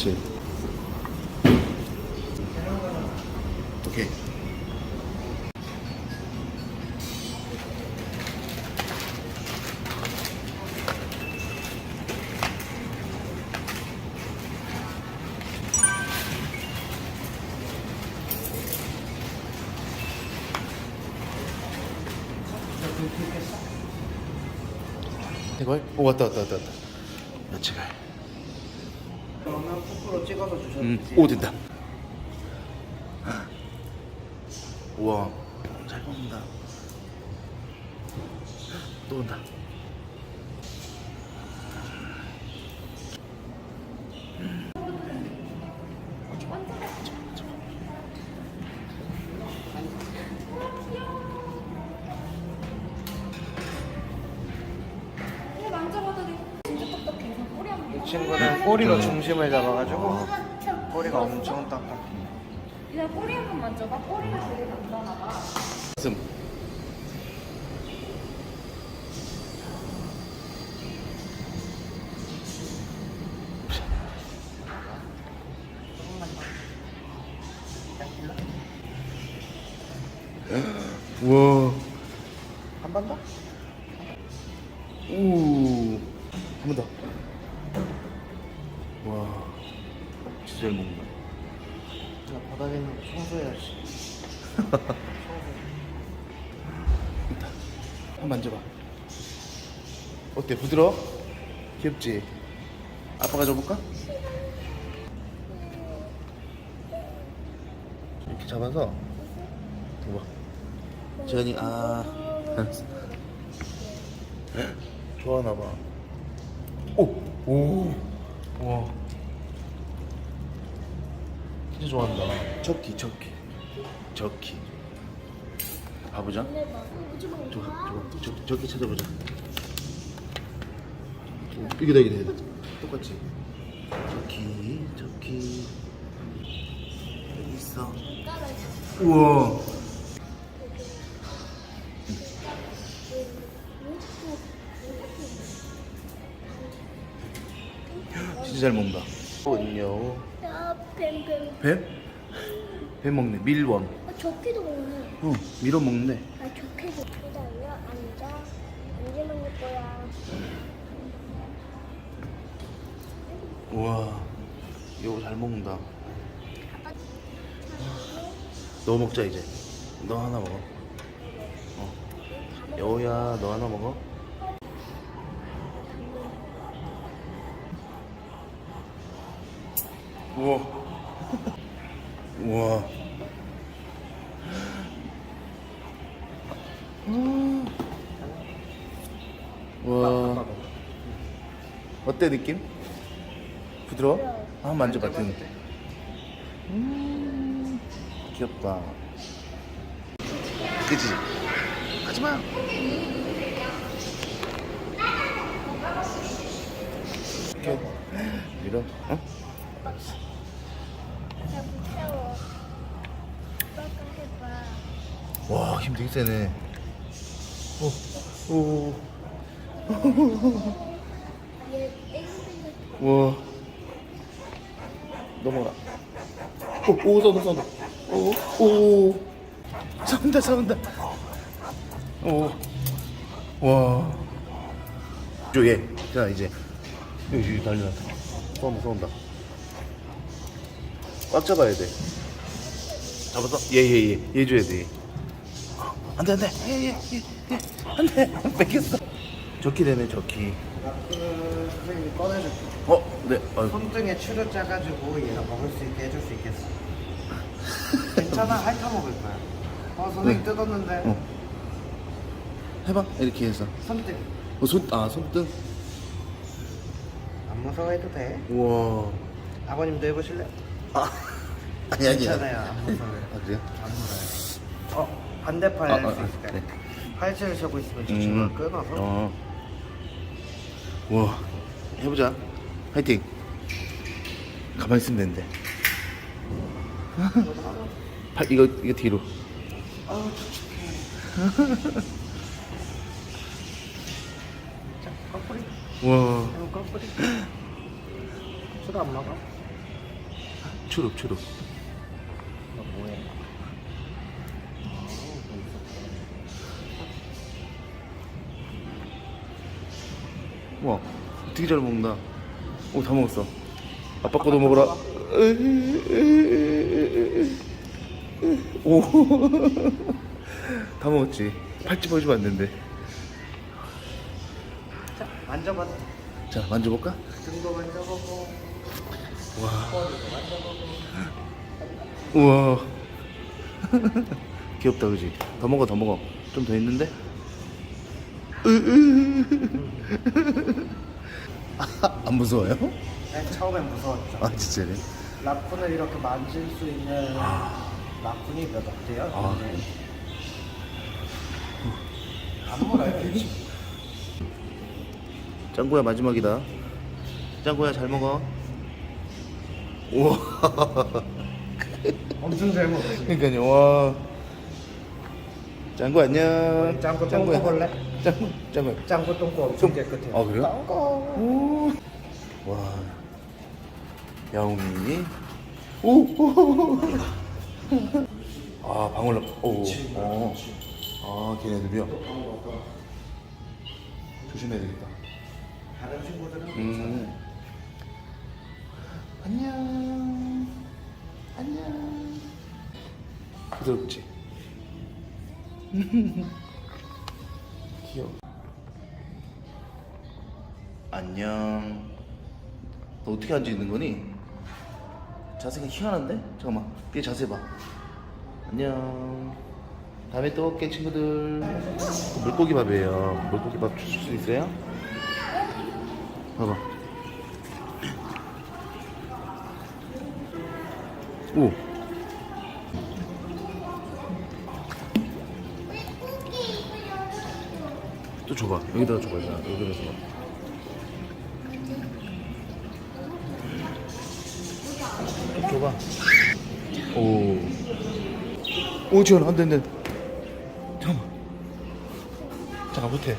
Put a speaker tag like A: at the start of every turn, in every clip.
A: 그렇지 오케이 이걸? 오 왔다 왔다 왔다 왔다 야채갈
B: 그러면 포크로 찍어서 주셔도
A: 음,
B: 되지.
A: 오 된다. 우와, 잘 먹는다. 또 온다.
B: 이 친구는 꼬리로 중심을 잡아가지고 꼬리가 엄청 딱딱해.
C: 그냥 꼬리 한 번 만져봐. 꼬리가 되게 단단하다.
A: 가슴. 우와.
B: 한 번 더?
A: 우. 한 번 더. 진짜 잘 먹는다.
B: 나 바닥에 있는 거 청소해야지.
A: 한번 만져봐. 어때? 부드러워? 귀엽지? 아빠가 줘볼까? 이렇게 잡아서 봐봐. 지현이 아 좋아하나 봐. 오, 오, 와, 진짜 좋아한다. 척키, 척키, 척키. 가보자. 저, 저, 저, 저기 찾아보자. 이게 다 이게 다 똑같지. 저기 저기 여기 있어. 우와. 진짜 잘 먹는다. 안녕.
D: 야, 뱀뱀.
A: 뱀? 뱀 먹네. 밀웜.
D: 아, 조끼도 먹네.
A: 어, 밀웜 먹네.
D: 아, 조끼도. 기다려, 앉아. 언제 먹을 거야?
A: 우와, 이거 잘 먹는다. 너 먹자 이제. 너 하나 먹어. 어. 여우야, 너 하나 먹어. 우와. 우 와. 어때 느낌? 부드러워? 아 만져봐 등. 음 귀엽다. 그지? 하지마. 이렇게 밀어. 어?
D: 나 무서워. 오빠가 해봐.
A: 와, 힘 되게 세네. 오, 오, 와. 넘어가. 오, 오, 쏜다, 쏜다. 오, 오. 쏜다, 쏜다. 오. 와. 이쪽에. 자, 이제. 여기, 여기 달려났다. 쏜다, 쏜다. 꽉 잡아야 돼. 잡았어? 예, 예, 예. 얘 줘야 돼. 안 돼, 안 돼. 예, 예, 예, 예. 안 돼. 뺏겼어. 저키 되네, 저키.
B: 그 선생님이 꺼내줄게.
A: 어, 네. 아유.
B: 손등에 추를 짜가지고 얘가 먹을 수 있게 해줄 수 있겠어. 괜찮아, 핥아 먹을 거야. 어, 선생님
A: 네.
B: 뜯었는데.
A: 어. 해봐. 이렇게 해서.
B: 손등.
A: 어, 손, 아, 손등.
B: 안 무서워해도 돼.
A: 우와.
B: 아버님도 해보실래?
A: 아, 아니, 아니.
B: 괜찮아요, 안 무서워요.
A: 아, 그래요?
B: 안 무서워요. 어, 반대팔
A: 아,
B: 할
A: 아,
B: 수
A: 아,
B: 있을까요?
A: 네.
B: 팔찌를 차고 있으면 저 친구가 끊어서
A: 어. 우와. 해보자. 화이팅. 가만히 있으면 되는데. 팔, 이거, 이거 뒤로.
B: 아우 축축해 자 꺼뿌리
A: 우와.
B: 형 꺼뿌리 술안 먹어?
A: 추룩, 추룩. 되게 잘 먹는다. 오, 다 먹었어. 아빠 거도 먹어라. 오. 다 먹었지. 팔찌 보여주면 안 된대.
B: 자 만져봐
A: 자, 만져볼까?
B: 등도 만져보고
A: 와.
B: 머리도 만져보고
A: 우와. 귀엽다, 그지? 더 먹어, 더 먹어. 좀 더 있는데? 안 무서워요?
B: 난 처음엔 무서웠죠
A: 아, 진짜네.
B: 라쿤을 이렇게 만질 수 있는 라쿤이 몇 없대요?
A: 아,
B: 근데 안 물어요.
A: 짱구야, 마지막이다. 짱구야, 잘 먹어. 우와.
B: 엄청 잘 먹었어
A: 그러니까요, 와. 짱구 안녕.
B: 짱구 똥 먹을래?
A: 짱구, 짱구.
B: 짱구 똥꼬 엄청 깨끗해요
A: 아, 그래요? 오. 와. 야옹이. 오. 오. 아, 방울로. 오. 어. 아, 걔네들이요. 조심해야 되겠다.
B: 다른 친구들은
A: 음. 안녕. 안녕. 부드럽지? 귀여워. 안녕. 너 어떻게 앉아 있는 거니? 자세가 희한한데? 잠깐만. 얘 자세 봐. 안녕. 다음에 또 올게 친구들. 물고기 밥이에요. 물고기 밥 주실 수 있어요? 봐봐. 오. 또 줘봐. 여기다가 줘봐. 여기다 줘봐. 좀 줘봐. 오. 오, 지원 안 돼, 안 돼. 잠깐만. 잠깐, 못해.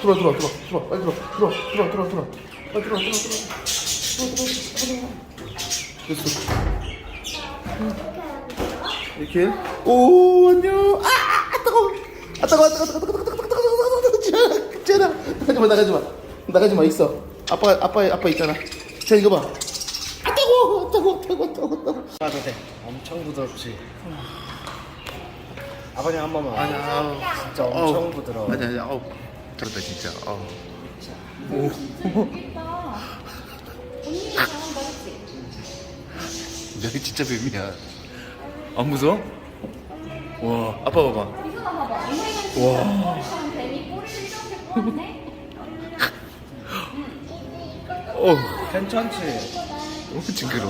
A: 들어 들어 들어 들어 빨리 들어 들어 들어 들어 들어 빨리 들어 들어 들어 들어 들어 들어 됐어 이렇게 오 안녕 아 아 뜨거워 뜨거워 뜨거워 뜨거워 뜨거워 뜨거워 쟤나 나가지 마 나가지 마 나가지 마 있어 아빠 아빠 아빠 있잖아 자 이거 봐아 뜨거워 뜨거워 뜨거워 뜨거워 뜨거워
B: 봐도 돼. 엄청 부드럽지. 아버님 한 번만.
A: 아니 아우
B: 진짜 엄청 부드러워.
A: 아니 아니 아우 잘했다 진짜 아우
C: 했지?
A: 여기 진짜 뱀이야 안 무서워? 와 아빠 봐봐 와.
C: 진짜 뱀이 꼬리를 이렇게 꼬았네?
A: 어
B: 괜찮지?
A: 너무 징그러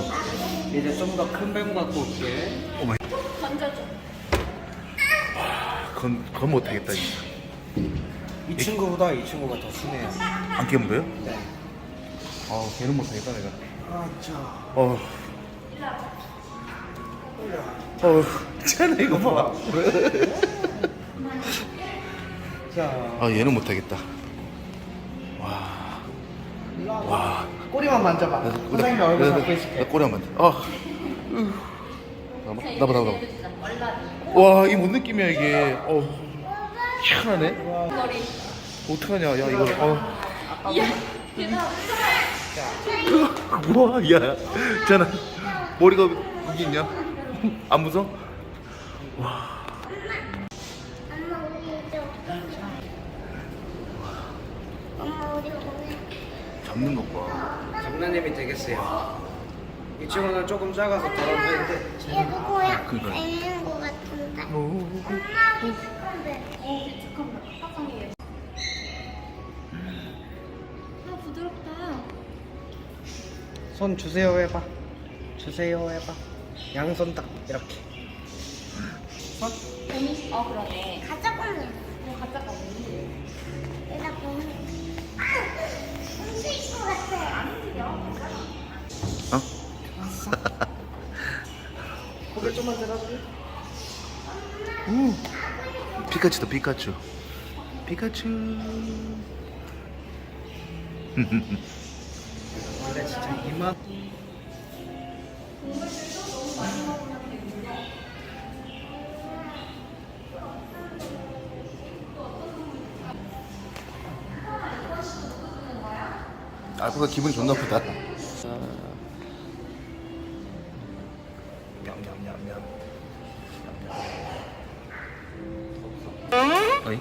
B: 이제 좀 더 큰 뱀 갖고 올게.
C: 던져줘.
A: 그건 그건 못하겠다 진짜
B: 이 친구보다 이 친구가 더 순해요.
A: 안 깨면 돼요?
B: 네.
A: 아 걔는 못하겠다 내가
B: 아, 자.
A: 어. 어, 쟤는 이거 봐.
B: 자.
A: 아, 얘는 못하겠다. 와, 와.
B: 꼬리만 만져봐. 선생님 얼굴 잡고
A: 나
B: 있을게.
A: 꼬리 한번 만 아, 나봐, 나봐, 나봐. 와, 이뭔 느낌이야 이게. 어, 희한하네.
C: 머리.
A: 어떡하냐, 야 이거. 어.
C: 이야, 얘들아.
A: 와, 야, 잖아. 머리가 여기 있냐? 안 무서워?
D: 엄마 우리 이제 엄마 우리 오늘
A: 잡는 것 봐.
B: 장난님이 되겠어요. 이 친구는 조금 작아서 덜어 보이는데
D: 얘 누구야?
A: 그러니까.
D: 있는 거 같은데.
A: 오.
D: 엄마 비슷한데.
C: 어, 비축한다. 화장이. 아, 부드럽다.
B: 손 주세요 해봐. 주세요 해봐. 양손 딱 이렇게. 손.
C: 뱀이, 아, 그러네.
A: 우. 피카츄다 피카츄. 피카츄.
B: 원래 진짜 이만.
A: 알파가 기분이 좋나 보다. はい。